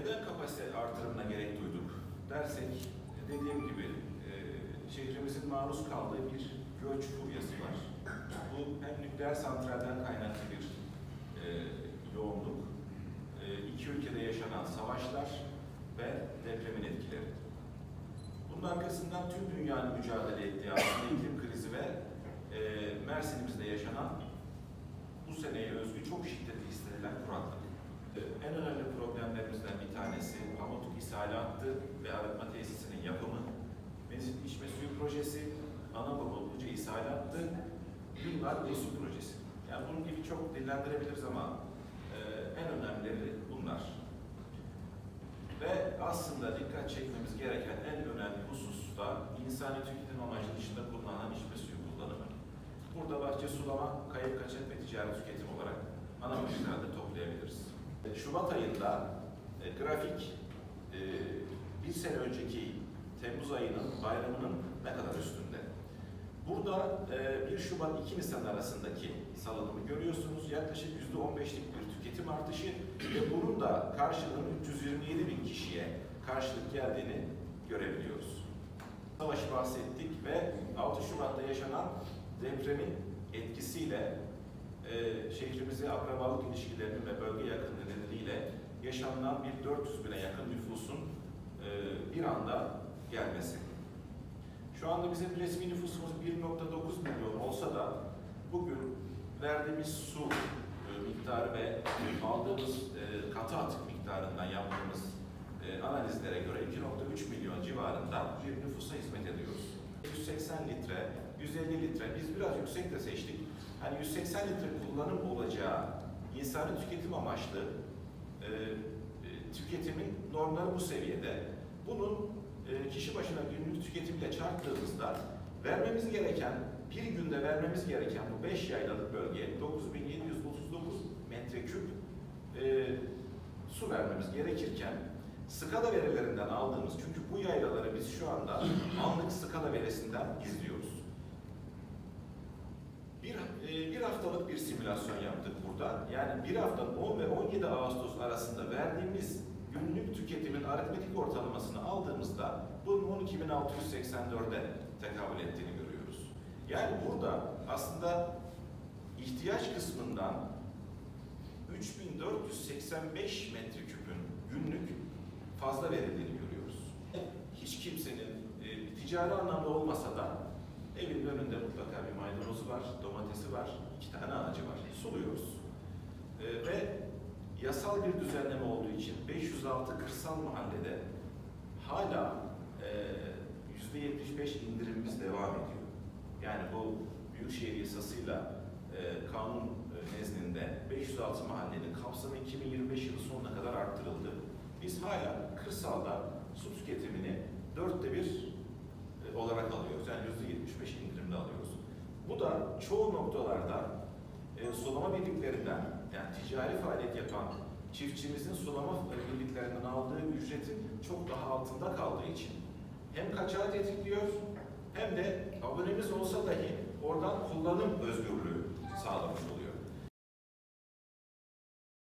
neden kapasite artırımına gerek duyduk dersek, dediğim gibi e, şehrimizin maruz kaldığı bir göç furyası var. Bu hem nükleer santralden kaynaklı bir e, yoğunluk, e, iki ülkede yaşanan savaşlar ve depremin etkileri. Bunun arkasından tüm dünyanın mücadele ettiği aslında iklim krizi ve e, Mersin'imizde yaşanan bu seneye özgü çok şiddetli hissedilen kuraklık. E, En önemli problemlerimizden bir tanesi Pamutuk İshalatı ve Arıtma Tesisi'nin yapımı, Mezit İçme Suyu Projesi, Anadolu Bulucu İshalattı, Yıllar ve Su Projesi. Yani bunun gibi çok dillendirebiliriz ama e, en önemlileri bunlar. Ve aslında dikkat çekmemiz gereken en önemli husus da insani tüketim amacı dışında kullanılan içme suyu kullanımı. Burada bahçe sulama, kayıp kaçak ve ticari tüketim olarak ana başlıklarda toplayabiliriz. E, Şubat ayında e, grafik e, bir sene önceki Temmuz ayının bayramının ne kadar üstünde. Burada e, 1 Şubat 2 Nisan arasındaki salınımı görüyorsunuz. Yaklaşık %15'lik bir tüketim artışı ve bunun da karşılığının 327 bin kişiye karşılık geldiğini görebiliyoruz. Savaşı bahsettik ve 6 Şubat'ta yaşanan depremin etkisiyle e, şehrimize akrabalık ilişkilerinin ve bölge yakınlığı nedeniyle yaşanılan bir 400 bine yakın nüfusun e, bir anda gelmesi. Şu anda bizim resmi nüfusumuz 1.9 milyon olsa da bugün verdiğimiz su e, miktarı ve aldığımız e, katı atık miktarından yaptığımız e, analizlere göre 2.3 milyon civarında bir nüfusa hizmet ediyoruz. 180 litre, 150 litre, biz biraz yüksek de seçtik. Hani 180 litre kullanım olacağı insani tüketim amaçlı e, e, tüketimin normları bu seviyede. Bunun e, kişi başına günlük tüketimle çarptığımızda vermemiz gereken, bir günde vermemiz gereken bu 5 yaylalık bölgeye 9739 metreküp e, su vermemiz gerekirken skala verilerinden aldığımız, çünkü bu yaylaları biz şu anda anlık skala verisinden izliyoruz. Bir, e, bir haftalık bir simülasyon yaptık burada. Yani bir haftanın 10 ve 17 Ağustos arasında verdiğimiz günlük tüketimin aritmetik ortalamasını aldığımızda bunun 12.684'e tekabül ettiğini görüyoruz. Yani burada aslında ihtiyaç kısmından 3485 metreküpün günlük fazla verildiğini görüyoruz. Hiç kimsenin e, ticari anlamda olmasa da evin önünde mutlaka bir maydanozu var, domatesi var, iki tane ağacı var. Suluyoruz. E, ve yasal bir düzenleme olduğu için 506 kırsal mahallede hala e, %75 indirimimiz devam ediyor. Yani bu Büyükşehir Yasası'yla e, kanun e, nezdinde 506 mahallenin kapsamı 2025 yılı sonuna kadar arttırıldı. Biz hala kırsalda su tüketimini dörtte bir olarak alıyoruz. Yani %75 indirimli alıyoruz. Bu da çoğu noktalarda e, sulama birliklerinden yani ticari faaliyet yapan çiftçimizin sulama birliklerinden aldığı ücretin çok daha altında kaldığı için hem kaçağı tetikliyor hem de abonemiz olsa dahi oradan kullanım özgürlüğü sağlamış oluyor.